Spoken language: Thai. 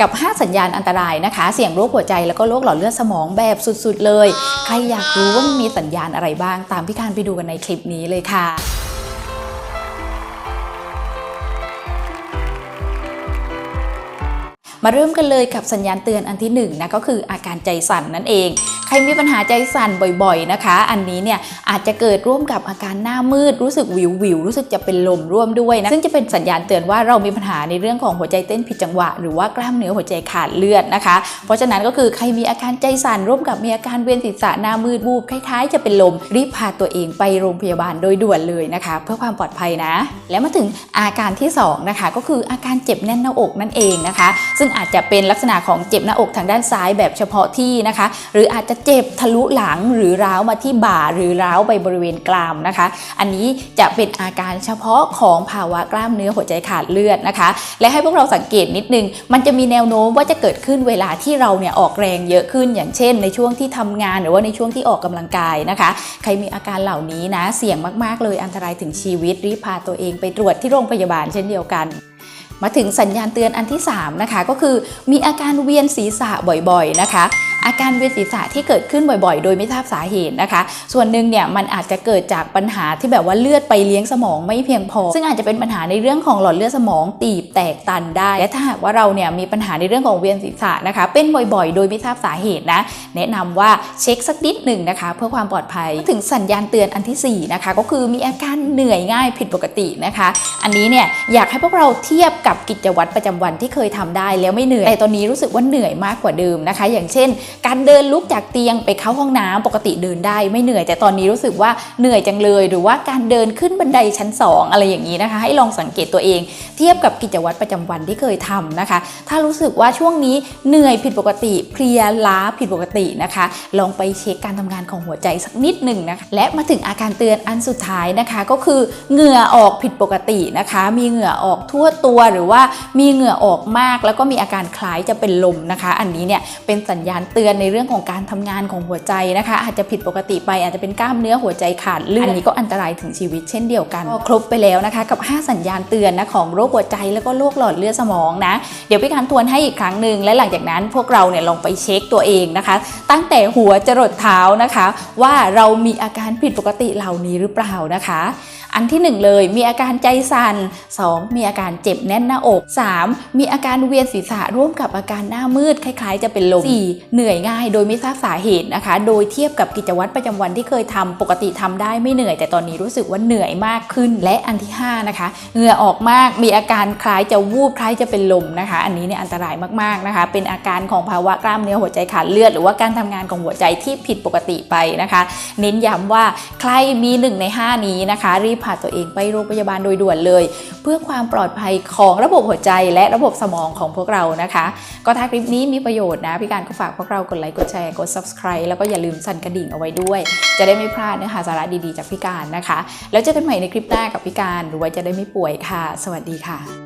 กับ 5 สัญญาณอันตรายนะคะ เสี่ยงโรคหัวใจแล้วก็โรคหลอดเลือดสมองแบบสุดๆ เลย ใครอยากรู้ว่ามันมีสัญญาณอะไรบ้าง ตามพี่การไปดูกันในคลิปนี้เลยค่ะมาเริ่มกันเลยกับสัญญาณเตือนอันที่หนึ่งนะก็คืออาการใจสั่นนั่นเองใครมีปัญหาใจสั่นบ่อยๆนะคะ อันนี้เนี่ยอาจจะเกิดร่วมกับอาการหน้ามืดรู้สึกวิววิวรู้สึกจะเป็นลมร่วมด้วยนะซึ่งจะเป็นสัญญาณเตือนว่าเรามีปัญหาในเรื่องของหัวใจเต้นผิดจังหวะ หรือว่ากล้ามเนื้อหัวใจขาดเลือดนะคะ เพราะฉะนั้นก็คือใครมีอาการใจสั่นร่วมกับมีอาการเวียนศีรษะหน้ามืดวูบคล้ายๆ จะเป็นลมรีบพาตัวเองไปโรงพยาบาลโดยด่วนเลยนะคะ เพื่อความปลอดภัยนะ แล้วมาถึงอาการที่สองนะคะก็คืออาการเจ็บแน่นหน้าอกนั่นเองนะคะ ซึ่งอาจจะเป็นลักษณะของเจ็บหน้าอกทางด้านซ้ายแบบเฉพาะที่นะคะ หรืออาจจะเจ็บทะลุหลังหรือร้าวมาที่บ่าหรือร้าวไปบริเวณกรามนะคะ อันนี้จะเป็นอาการเฉพาะของภาวะกล้ามเนื้อหัวใจขาดเลือดนะคะ และให้พวกเราสังเกตนิดนึง มันจะมีแนวโน้มว่าจะเกิดขึ้นเวลาที่เราเนี่ยออกแรงเยอะขึ้นอย่างเช่น ในช่วงที่ทำงานหรือว่าในช่วงที่ออกกำลังกายนะคะ ใครมีอาการเหล่านี้นะเสี่ยงมากๆ เลยอันตรายถึงชีวิตรีบพาตัวเองไปตรวจที่โรงพยาบาลเช่นเดียวกันมาถึงสัญญาณเตือนอันที่ 3 นะคะ ก็คือมีอาการเวียนศีรษะบ่อยๆนะคะ อาการเวียนศีรษะที่เกิดขึ้นบ่อยๆ โดยไม่ทราบสาเหตุนะคะ ส่วนหนึ่งเนี่ยมันอาจจะเกิดจากปัญหาที่แบบว่าเลือดไปเลี้ยงสมองไม่เพียงพอ ซึ่งอาจจะเป็นปัญหาในเรื่องของหลอดเลือดสมองตีบแตกตันได้ และถ้าหากว่าเราเนี่ยมีปัญหาในเรื่องของเวียนศีรษะนะคะ เป็นบ่อยๆ โดยไม่ทราบสาเหตุนะ แนะนำว่าเช็คสักนิดหนึ่งนะคะ เพื่อความปลอดภัย ถึงสัญญาณเตือนอันที่สี่นะคะก็คือมีอาการเหนื่อยง่ายผิดปกตินะคะ อันนี้เนี่ยอยากให้พวกเราเทียบกับกิจวัตรประจำวันที่เคยทำได้แล้วไม่เหนื่อยแต่ตอนนี้รู้สึกว่าเหนื่อยมากกว่าเดิมนะคะ อย่างเช่นการเดินลุกจากเตียงไปเข้าห้องน้ำปกติเดินได้ไม่เหนื่อยแต่ตอนนี้รู้สึกว่าเหนื่อยจังเลย หรือว่าการเดินขึ้นบันไดชั้น 2 อะไรอย่างนี้นะคะ ให้ลองสังเกตตัวเอง เทียบกับกิจวัตรประจำวันที่เคยทำนะคะ ถ้ารู้สึกว่าช่วงนี้เหนื่อยผิดปกติเพลียล้าผิดปกตินะคะ ลองไปเช็คการทำงานของหัวใจสักนิดหนึ่งนะคะและมาถึงอาการเตือนอันสุดท้ายนะคะ ก็คือเหงื่อออกผิดปกตินะคะ มีเหงื่อออกทั่วตัวหรือว่ามีเหงื่อออกมาก แล้วก็มีอาการคล้ายจะเป็นลมนะคะ อันนี้เนี่ยเป็นสัญญาณเตือนในเรื่องของการทำงานของหัวใจนะคะ อาจจะผิดปกติไปอาจจะเป็นกล้ามเนื้อหัวใจขาดเลือดอันนี้ก็อันตรายถึงชีวิตเช่นเดียวกันก็ครบไปแล้วนะคะ กับ 5 สัญญาณเตือนนะของโรคหัวใจแล้วก็โรคหลอดเลือดสมองนะเดี๋ยวพี่การทวนให้อีกครั้งหนึ่งและหลังจากนั้นพวกเราเนี่ยลองไปเช็คตัวเองนะคะ ตั้งแต่หัวจรดเท้านะคะ ว่าเรามีอาการผิดปกติเหล่านี้หรือเปล่านะคะ อันที่ 1 เลย มีอาการใจสั่น 2. มีอาการเจ็บแน่นหน้าอก 3. มีอาการเวียนศีรษะร่วมกับอาการหน้ามืดคล้ายๆ จะเป็นลม 4. เหนื่อยง่ายโดยไม่ทราบสาเหตุนะคะ โดยเทียบกับกิจวัตรประจำวันที่เคยทำปกติทำได้ไม่เหนื่อย แต่ตอนนี้รู้สึกว่าเหนื่อยมากขึ้น และอันที่ 5 นะคะ เหงื่อออกมากมีอาการคล้ายจะวูบคล้ายจะเป็นลมนะคะ อันนี้เนี่ยอันตรายมากๆนะคะ เป็นอาการของภาวะกล้ามเนื้อหัวใจขาดเลือด หรือว่าการทำงานของหัวใจที่ผิดปกติไปนะคะ เน้นย้ำว่าใครมีหนึ่งใน 5 นี้นะคะ รีบพาตัวเองไปโรงพยาบาลโดยด่วนเลย เพื่อความปลอดภัยของระบบหัวใจและระบบสมองของพวกเรานะคะ ก็ถ้าคลิปนี้มีประโยชน์นะพี่การก็ฝากพวกเรากดไลค์กดแชร์กด subscribe แล้วก็อย่าลืมสั่นกระดิ่งเอาไว้ด้วย จะได้ไม่พลาดเนื้อหาสาระดีๆจากพี่การนะคะ แล้วเจอกันใหม่ในคลิปหน้ากับพี่การหรือว่าจะได้ไม่ป่วยค่ะ สวัสดีค่ะ